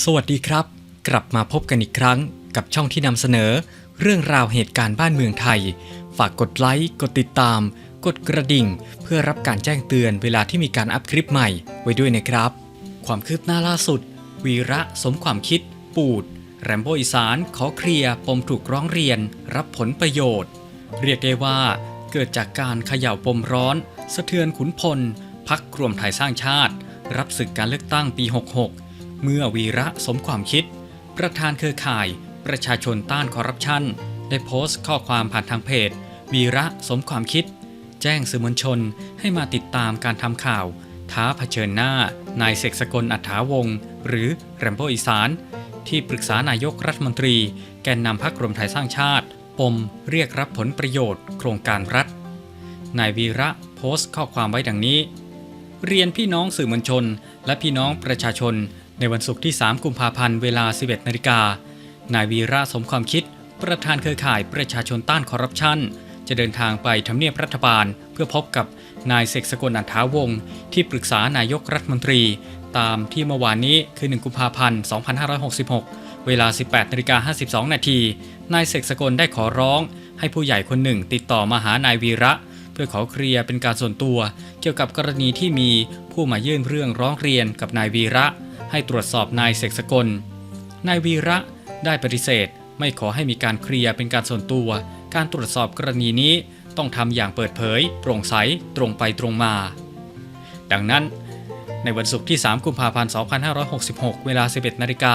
สวัสดีครับ กลับมาพบกันอีกครั้งกับช่องที่นำเสนอ เรื่องราวเหตุการณ์บ้านเมืองไทย ฝากกดไลค์ กดติดตาม กดกระดิ่ง เพื่อรับการแจ้งเตือนเวลาที่มีการอัพคลิปใหม่ไว้ด้วยนะครับ ความคืบหน้าล่าสุด วีระสมความคิด ปูด แรมโบอีสาน ขอเคลียร์ปมถูกร้องเรียน รับผลประโยชน์ เรียกได้ว่า เกิดจากการเขย่าปมร้อน สะเทือนขุนพลพักรวมไทยสร้างชาติ รับศึกการเลือกตั้งปี 66 เมื่อวีระสมความคิด ประธานเครือข่าย ประชาชนต้านคอร์รัปชัน ได้โพสต์ข้อความผ่านทางเพจ วีระสมความคิด แจ้งสื่อมวลชนให้มาติดตามการทำข่าว ท้าเผชิญหน้านายเสกสกลอัฐาวงศ์หรือแรมโบอีสาน ที่ปรึกษานายกรัฐมนตรี แกนนำพรรครวมไทยสร้างชาติ ปมเรียกรับผลประโยชน์ โครงการรัฐนายวีระโพสต์ข้อความไว้ดังนี้ เรียนพี่น้องสื่อมวลชน และพี่น้องประชาชน ในวันศุกร์ที่ 3 กุมภาพันธ์ เวลา 11 นาฬิกา นายวีระสมความคิด ประธานเครือข่ายประชาชนต้านคอร์รัปชัน จะเดินทางไปทำเนียบรัฐบาล เพื่อพบกับนายเสกสกลอัฏฐาวงศ์ที่ปรึกษานายกรัฐมนตรี ตามที่เมื่อวานนี้คือ 1 กุมภาพันธ์ 2566 เวลา 18นาฬิกา52 นาที นายเสกสกลได้ขอร้อง ให้ผู้ใหญ่คนหนึ่งติดต่อมาหานายวีระเพื่อขอเคลียร์เป็นการส่วนตัว เกี่ยวกับกรณีที่มีผู้มายื่นเรื่องร้องเรียนกับนายวีระ ให้ตรวจสอบนายเสกสกล นายวีระได้ปฏิเสธ ไม่ขอให้มีการเคลียร์เป็นการส่วนตัว การตรวจสอบกรณีนี้ต้องทำอย่างเปิดเผย โปร่งใสตรงไปตรงมา ดังนั้น ในวันศุกร์ที่ 3 กุมภาพันธ์ 2566 เวลา 11 นาฬิกา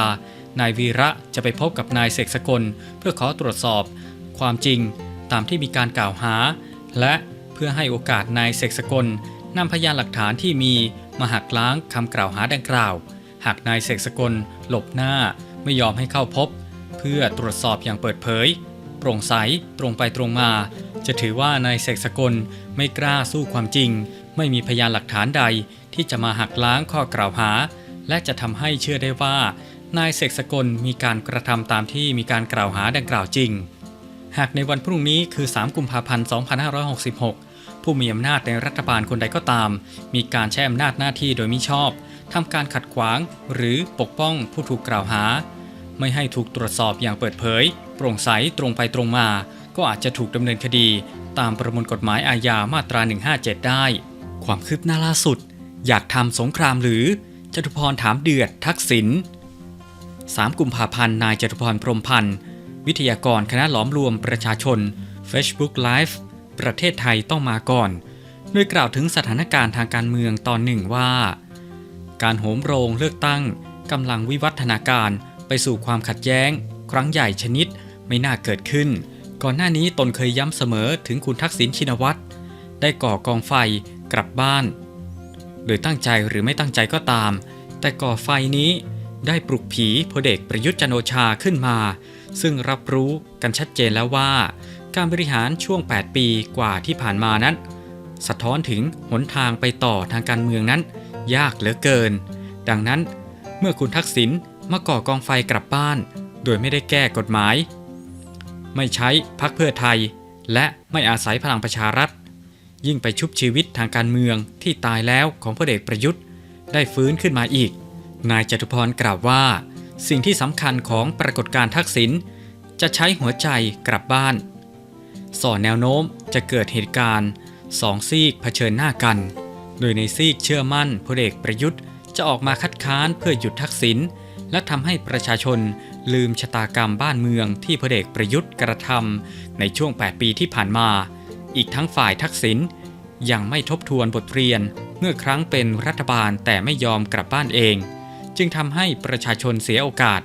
นายวีระจะไปพบกับนายเสกสกล เพื่อขอตรวจสอบ ความจริงตามที่มีการกล่าวหา และเพื่อให้โอกาสนายเสกสกลนำพยานหลักฐานที่มีมาหักล้างคำกล่าวหาดังกล่าว หากนายเสกสกลหลบหน้าไม่ยอมให้เข้าพบ เพื่อตรวจสอบอย่างเปิดเผย โปร่งใสตรงไปตรงมา จะถือว่านายเสกสกลไม่กล้าสู้ความจริง ไม่มีพยานหลักฐานใดที่จะมาหักล้างข้อกล่าวหา และจะทำให้เชื่อได้ว่านายเสกสกลมีการกระทำตามที่มีการกล่าวหาดังกล่าวจริง หากในวันพรุ่งนี้คือ 3 กุมภาพันธ์ 2566 ผู้มีอำนาจในรัฐบาลคนใดก็ตาม มีการใช้อำนาจหน้าที่โดยมิชอบ ทำการขัดขวาง หรือปกป้องผู้ถูกกล่าวหา ไม่ให้ถูกตรวจสอบอย่างเปิดเผย โปร่งใสตรงไปตรงมา ก็อาจจะถูกดำเนินคดี ตามประมวลกฎหมายอาญามาตรา 157 ได้ ความคืบหน้าล่าสุด อยากทำสงครามหรือจตุพรถามเดือดทักษิณ3กุมภาพันธ์นายจตุพรพรมพันธ์วิทยากรคณะหลอมรวมประชาชน Facebook Live ประเทศไทยต้องมาก่อน โดยกล่าวถึงสถานการณ์ทางการเมืองตอนหนึ่งว่า การโหมโรงเลือกตั้งกำลังวิวัฒนาการไปสู่ความขัดแย้ง ครั้งใหญ่ชนิดไม่น่าเกิดขึ้น ก่อนหน้านี้ตนเคยย้ำเสมอถึงคุณทักษิณชินวัตรได้ก่อกองไฟกลับบ้าน โดยตั้งใจหรือไม่ตั้งใจก็ตาม แต่ก่อไฟนี้ได้ปลุกผีพลเอกประยุทธ์จันโอชาขึ้นมา ซึ่งรับรู้กันชัดเจนแล้วว่า การบริหารช่วง 8 ปีกว่าที่ผ่านมานั้น สะท้อนถึงหนทางไปต่อทางการเมืองนั้น ยากเหลือเกิน ดังนั้นเมื่อคุณทักษิณมาก่อกองไฟกลับบ้าน โดยไม่ได้แก้กฎหมาย ไม่ใช้พักเพื่อไทย และไม่อาศัยพลังประชารัฐ ยิ่งไปชุบชีวิตทางการเมืองที่ตายแล้วของพลเอกประยุทธ์ ได้ฟื้นขึ้นมาอีก นายจตุพรกล่าวว่า สิ่งที่สำคัญของปรากฏการทักษิณจะใช้หัวใจกลับบ้าน ส่อแนวโน้มจะเกิดเหตุการณ์สองซีกเผชิญหน้ากัน โดยในซีกเชื่อมั่นพลเอกประยุทธ์จะออกมาคัดค้านเพื่อหยุดทักษิณและทำให้ประชาชนลืมชะตากรรมบ้านเมืองที่พลเอกประยุทธ์กระทำในช่วง 8 ปีที่ผ่านมา อีกทั้งฝ่ายทักษิณยังไม่ทบทวนบทเรียน เมื่อครั้งเป็นรัฐบาลแต่ไม่ยอมกลับบ้านเอง จึงทำให้ประชาชนเสียโอกาส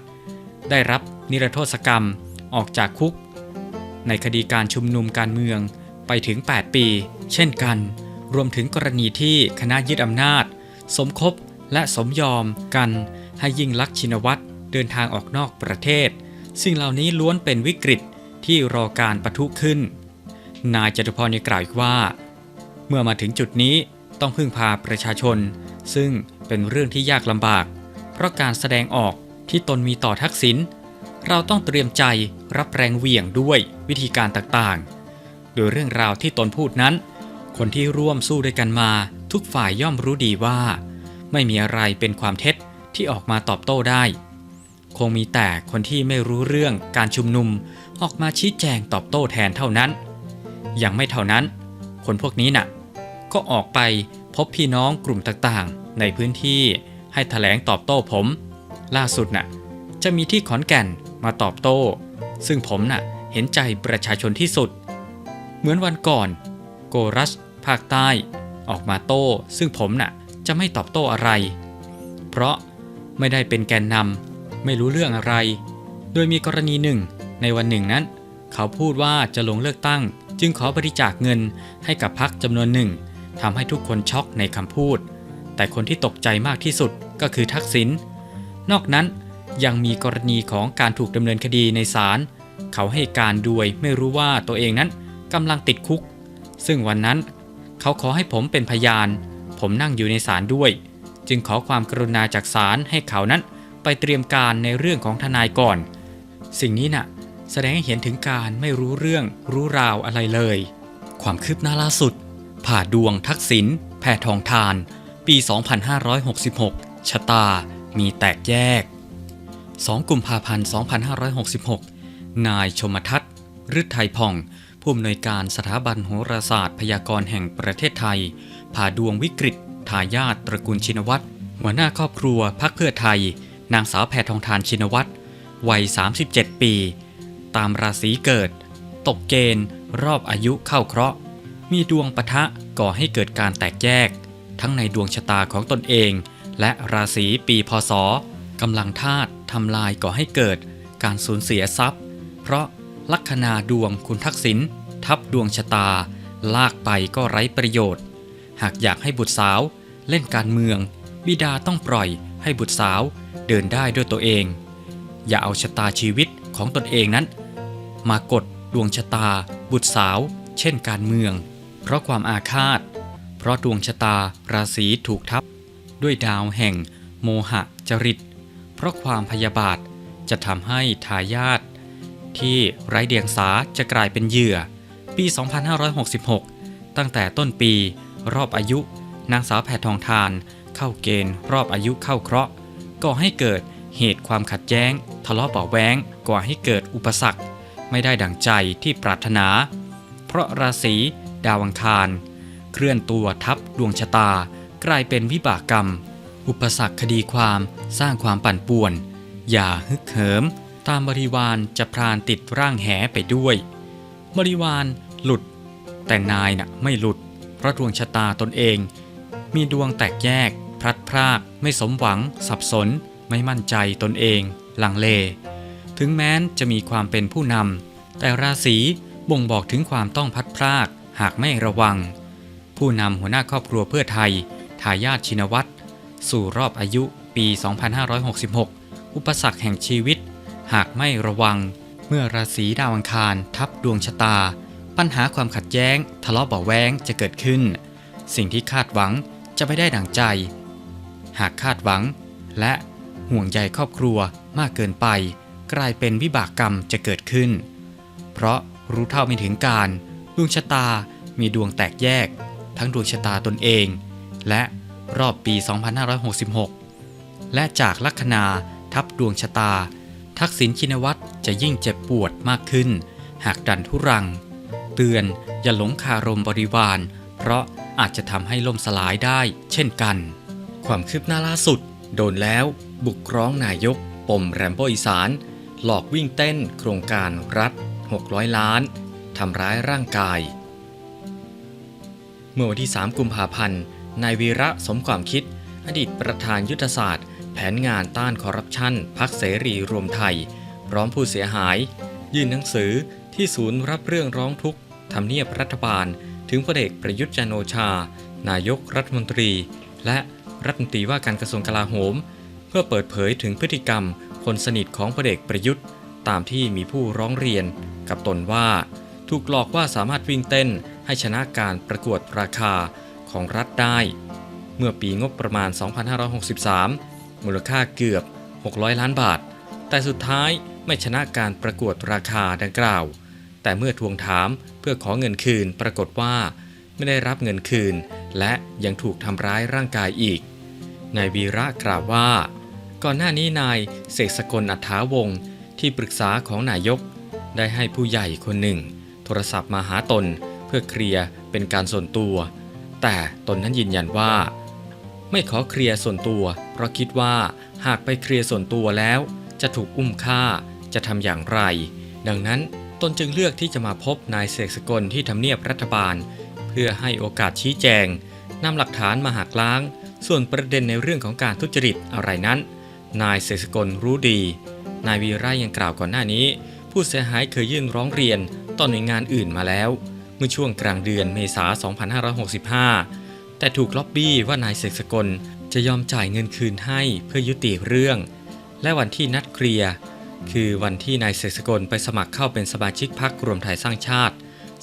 ได้รับนิรโทษกรรมออกจากคุก ในคดีการชุมนุมการเมืองไปถึง 8 ปี เช่นกัน รวมถึงกรณีที่คณะยึดอำนาจ สมคบและสมยอมกันให้ยิ่งลักษณ์ชินวัตรเดินทางออกนอกประเทศ สิ่งเหล่านี้ล้วนเป็นวิกฤตที่รอการปะทุขึ้น นายจตุพรยังกล่าวอีกว่า เมื่อมาถึงจุดนี้ต้องพึ่งพาประชาชน ซึ่งเป็นเรื่องที่ยากลำบาก เพราะการแสดงออกที่ตนมีต่อทักษิณเราต้องเตรียมใจรับแรงเหวี่ยงด้วยวิธีการต่างๆ โดยเรื่องราวที่ตนพูดนั้น คนที่ร่วมสู้ด้วยกันมา ทุกฝ่ายย่อมรู้ดีว่า ไม่มีอะไรเป็นความเท็จที่ออกมาตอบโต้ได้ คงมีแต่คนที่ไม่รู้เรื่องการชุมนุมออกมาชี้แจงตอบโต้แทนเท่านั้น ยังไม่เท่านั้น คนพวกนี้น่ะ ก็ออกไปพบพี่น้องกลุ่มต่างๆ ในพื้นที่ให้แถลงตอบโต้ผม ล่าสุดน่ะ จะมีที่ขอนแก่นมาตอบโต้ ซึ่งผมน่ะเห็นใจประชาชนที่สุด เหมือนวันก่อน โกรัสภาคใต้ ออกมาโต้ ซึ่งผมน่ะจะไม่ตอบโต้อะไร เพราะไม่ได้เป็นแกนนำไม่รู้เรื่องอะไร โดยมีกรณีหนึ่ง ในวันหนึ่งนั้น เขาพูดว่าจะลงเลือกตั้ง จึงขอบริจาคเงินให้กับพรรคจำนวนหนึ่งทำให้ทุกคนช็อกในคำพูด แต่คนที่ตกใจมากที่สุดก็คือทักษิณนอกนั้นยังมีกรณีของการถูกดำเนินคดีในศาลเขาให้การด้วยไม่รู้ว่าตัวเองนั้นกำลังติดคุก ซึ่งวันนั้นเขาขอให้ผมเป็นพยาน ผมนั่งอยู่ในศาลด้วย จึงขอความกรุณาจากศาลให้เขานั้นไปเตรียมการในเรื่องของทนายก่อน สิ่งนี้น่ะ แสดงให้เห็นถึงการไม่รู้เรื่องรู้ราวอะไรเลย ความคืบหน้าล่าสุด ผ่าดวงทักษิณแพทองทาน ปี 2566 ชะตา มีแตกแยก 2 กุมภาพันธ์ 2566 นายชมทัศน์ฤทัยพอง ผู้อำนวยการสถาบันโหราศาสตร์ พยากรณ์แห่งประเทศไทย ผ่าดวงวิกฤตทายาทตระกูลชินวัตรหัวหน้าครอบครัวพักเพื่อไทย นางสาวแพทองทานชินวัตรวัย 37 ปี ตามราศีเกิด ตกเกณฑ์ รอบอายุเข้าเคราะห์ มีดวงปะทะก่อให้เกิดการแตกแยก ทั้งในดวงชะตาของตนเอง และราศีปีพศกำลังธาตุทำลายก่อให้เกิด การสูญเสียทรัพย์ เพราะ ลัคนาดวงคุณทักษิณทับดวงชะตา ลากไปก็ไร้ประโยชน์ หากอยากให้บุตรสาวเล่นการเมือง บิดาต้องปล่อยให้บุตรสาวเดินได้ด้วยตัวเอง อย่าเอาชะตาชีวิตของตนเองนั้น มากดดวงชะตา บุตรสาว เช่นการเมือง เพราะความอาฆาต เพราะดวงชะตาราศีถูกทับ ด้วยดาวแห่ง โมหะจริต เพราะความพยาบาทจะทำให้ทายาท ที่ไร้เดียงสาจะกลายเป็นเหยื่อ ปี 2566 ตั้งแต่ต้นปี รอบอายุ นางสาวแพทองทาน เข้าเกณฑ์รอบอายุเข้าเคราะห์ก่อให้เกิดเหตุความขัดแย้ง ทะเลาะเบาะแว้งก่อให้เกิดอุปสรรค ไม่ได้ดังใจที่ปรารถนา เพราะราศีดาวังคาร เคลื่อนตัวทับดวงชะตา กลายเป็นวิบากกรรม อุปสรรคคดีความสร้างความปั่นป่วน อย่าฮึกเหิม ตามบริวารจะพรานติดร่างแหไปด้วย บริวารหลุด แต่นายน่ะไม่หลุด เพราะดวงชะตาตนเอง มีดวงแตกแยก พลัดพรากไม่สมหวัง สับสน ไม่มั่นใจตนเองลังเล ถึงแม้นจะมีความเป็นผู้นำแต่ราศีบ่งบอกถึงความต้องพัดพรากหากไม่ระวัง ผู้นำหัวหน้าครอบครัวเพื่อไทยทายาทชินวัตรสู่รอบอายุปี 2566 อุปสรรคแห่งชีวิต หากไม่ระวัง เมื่อราศีดาวอังคาร ทับดวงชะตา ปัญหาความขัดแย้ง ทะเลาะเบาะแว้งจะเกิดขึ้น สิ่งที่คาดหวังจะไม่ได้ดั่งใจ หากคาดหวัง และห่วงใยครอบครัวมากเกินไป กลายเป็นวิบากกรรมจะเกิดขึ้น เพราะรู้เท่าไม่ถึงการ ดวงชะตามีดวงแตกแยก ทั้งดวงชะตาตนเอง และรอบปี 2566 และจากลัคนาทับดวงชะตา ทักษิณชินวัตรจะยิ่งเจ็บปวดมากขึ้น หากดันทุรัง เตือนอย่าหลงคารมบริวาร เพราะอาจจะทำให้ล่มสลายได้เช่นกัน ความคืบหน้าล่าสุด โดนแล้วบุกร้องนายก ปมแรมโบอีสาน หลอกวิ่งเต้นโครงการรัฐ 600 ล้าน ทำร้ายร่างกาย เมื่อวันที่ 3 กุมภาพันธ์นายวีระสมความคิด อดีตประธานยุทธศาสตร์ แผนงานต้านคอร์รัปชันพักเสรีรวมไทย พร้อมผู้เสียหาย ยื่นหนังสือที่ศูนย์รับเรื่องร้องทุกข์ทำเนียบรัฐบาล ถึงพลเอกประยุทธ์จันโอชา นายกรัฐมนตรี และรัฐมนตรีว่าการกระทรวงกลาโหม เพื่อเปิดเผยถึงพฤติกรรม คนสนิทของพลเอกประยุทธ์ ตามที่มีผู้ร้องเรียน กับตนว่า ถูกหลอกว่าสามารถวิ่งเต้นให้ชนะการประกวดราคาของรัฐได้ เมื่อปีงบประมาณ 2563 มูลค่าเกือบ 600 ล้านบาท แต่สุดท้ายไม่ชนะการประกวดราคาดังกล่าว แต่เมื่อทวงถามเพื่อขอเงินคืนปรากฏว่าไม่ได้รับเงินคืน และยังถูกทำร้ายร่างกายอีก นายวีระกล่าวว่า ก่อนหน้านี้นายเสกสกลอัฏฐาวงศ์ที่ปรึกษาของนายก ได้ให้ผู้ใหญ่คนหนึ่ง โทรศัพท์มาหาตนเพื่อเคลียร์เป็นการส่วนตัว แต่ตนนั้นยืนยันว่า ไม่ขอเคลียร์ส่วนตัว เพราะคิดว่าหากไปเคลียร์ส่วนตัวแล้ว จะถูกอุ้มฆ่าจะทำอย่างไร ดังนั้นตนจึงเลือกที่จะมาพบนายเสกสกลที่ทำเนียบรัฐบาล เพื่อให้โอกาสชี้แจงนำหลักฐานมาหักล้าง ส่วนประเด็นในเรื่องของการทุจริตอะไรนั้น นายเสกสกลรู้ดี นายวีระยังกล่าวก่อนหน้านี้ ผู้เสียหายเคยยื่นร้องเรียนต่อหน่วยงานอื่นมาแล้ว เมื่อช่วงกลางเดือนเมษา 2565 แต่ถูกล็อบบี้ว่านายเสกสกลจะยอมจ่ายเงินคืนให้เพื่อยุติเรื่อง และวันที่นัดเคลียร์คือวันที่นายเสกสกลไปสมัครเข้าเป็นสมาชิกพรรครวมไทยสร้างชาติ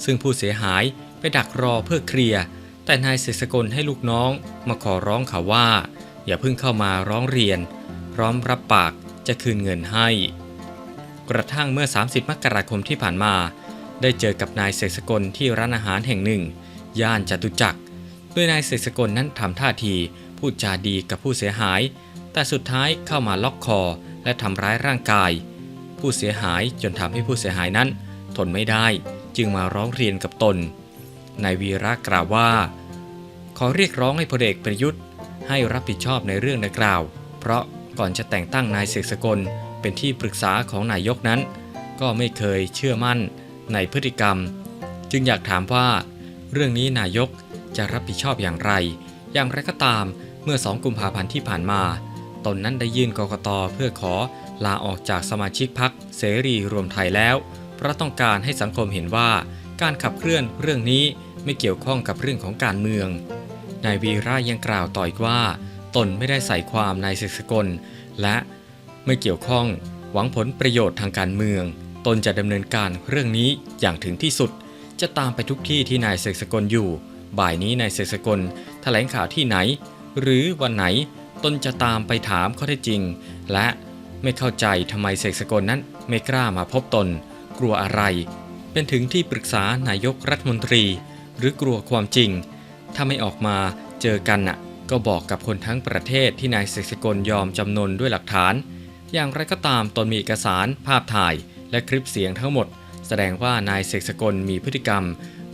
ซึ่งผู้เสียหายไปดักรอเพื่อเคลียร์แต่นายเสกสกลให้ลูกน้องมาขอร้องเขาว่า อย่าเพิ่งเข้ามาร้องเรียน พร้อมรับปากจะคืนเงินให้ กระทั่งเมื่อ 30 มกราคมที่ผ่านมา ได้เจอกับนายเสกสกลที่ร้านอาหารแห่งหนึ่ง ย่านจตุจักร โดยนายเสกสกลนั้นทำท่าทีพูดจาดีกับผู้เสียหาย แต่สุดท้ายเข้ามาล็อกคอและทำร้ายร่างกาย ผู้เสียหายจนทำให้ผู้เสียหายนั้น ทนไม่ได้จึงมาร้องเรียนกับตน นายวีระกล่าวว่า ขอเรียกร้องให้พลเอกประยุทธ์ ให้รับผิดชอบในเรื่องดังกล่าว เพราะก่อนจะแต่งตั้งนายเสกสกลเป็นที่ปรึกษาของนายกนั้น ก็ไม่เคยเชื่อมั่นในพฤติกรรม จึงอยากถามว่า เรื่องนี้นายก จะรับผิดชอบอย่างไร อย่างไรก็ตามเมื่อ 2 กุมภาพันธ์ที่ผ่านมา ตนนั้นได้ยื่นกกตเพื่อขอลาออกจากสมาชิกพักเสรีรวมไทยแล้ว เพราะต้องการให้สังคมเห็นว่า การขับเคลื่อนเรื่องนี้ไม่เกี่ยวข้องกับเรื่องของการเมือง นายวีระยังกล่าวต่ออีกว่า ตนไม่ได้ใส่ความนายเสกสกล และไม่เกี่ยวข้องหวังผลประโยชน์ทางการเมือง ตนจะดำเนินการเรื่องนี้อย่างถึงที่สุด จะตามไปทุกที่ที่นายเสกสกลอยู่ บ่ายนี้นายเสกสกลแถลงข่าวที่ไหน หรือวันไหนตนจะตามไปถามข้อเท็จจริง และไม่เข้าใจทำไมเสกสกลนั้นไม่กล้ามาพบตน กลัวอะไร เป็นถึงที่ปรึกษานายกรัฐมนตรี หรือกลัวความจริง ถ้าไม่ออกมาเจอกันน่ะ ก็บอกกับคนทั้งประเทศที่นายเสกสกลยอมจำนนด้วยหลักฐาน อย่างไรก็ตามตนมีเอกสารภาพถ่ายและคลิปเสียงทั้งหมด แสดงว่านายเสกสกลมีพฤติกรรม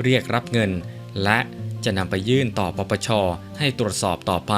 เรียกรับเงิน และ จะนำไปยื่นต่อปปชให้ตรวจสอบต่อไป